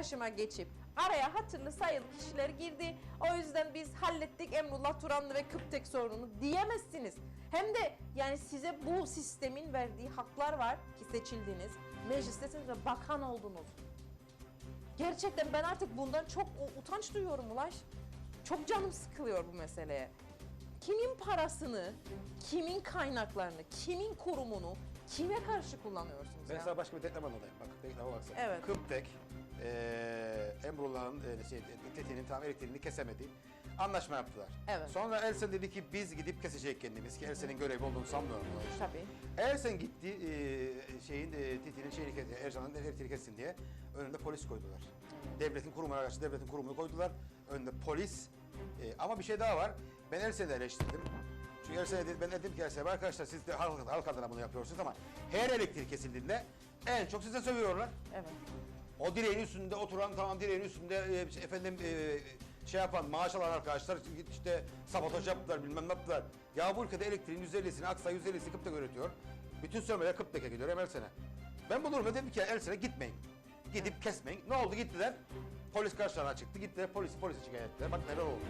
başıma geçip araya hatırlı sayılı kişiler girdi. O yüzden biz hallettik Emrullah Turanlı ve Kıptek sorununu diyemezsiniz. Hem de yani size bu sistemin verdiği haklar var ki seçildiniz. Meclistesiniz ve bakan oldunuz. Gerçekten ben artık bundan çok utanç duyuyorum Ulaş. Çok canım sıkılıyor bu meseleye. Kimin parasını, kimin kaynaklarını, kimin kurumunu kime karşı kullanıyorsunuz Ben ya? sana başka bir denklem anlatayım. Bak denkleme baksana. Evet. Kıptek, eee Emrullah'ın e, şey, Teti'nin tam elektriğini kesemedi. Anlaşma yaptılar. Evet. Sonra Elsen dedi ki biz gidip kesecek kendimiz ki Elsen'in görevi olduğunu sanmıyorum. işte. Tabii. Ersen gitti e, şeyin e, Titi'nin şeyini kesti, Ercan'ın elektriğini kessin diye önünde polis koydular. Devletin kurumuna karşı devletin kurumunu koydular. Önünde polis. E, ama bir şey daha var. Ben Ersen'i de eleştirdim. Çünkü Ersen'e dedim, ben dedim ki Ersen'e arkadaşlar siz de halk, halk adına bunu yapıyorsunuz ama her elektrik kesildiğinde en çok size sövüyorlar. Evet. O direğin üstünde oturan tamam direğin üstünde e, efendim e, şey yapan maaş alan arkadaşlar işte sabotaj yaptılar bilmem ne yaptılar. Ya bu ülkede elektriğin %50'sini Aksa %50'sini Kıptek üretiyor. Bütün sömürüler Kıptek'e gidiyor hem Elsen'e. Ben bu durumda dedim ki Elsen'e gitmeyin. Gidip kesmeyin. Ne oldu gittiler. Polis karşılarına çıktı. Gittiler polisi polise şikayet ettiler. Bak neler oldu.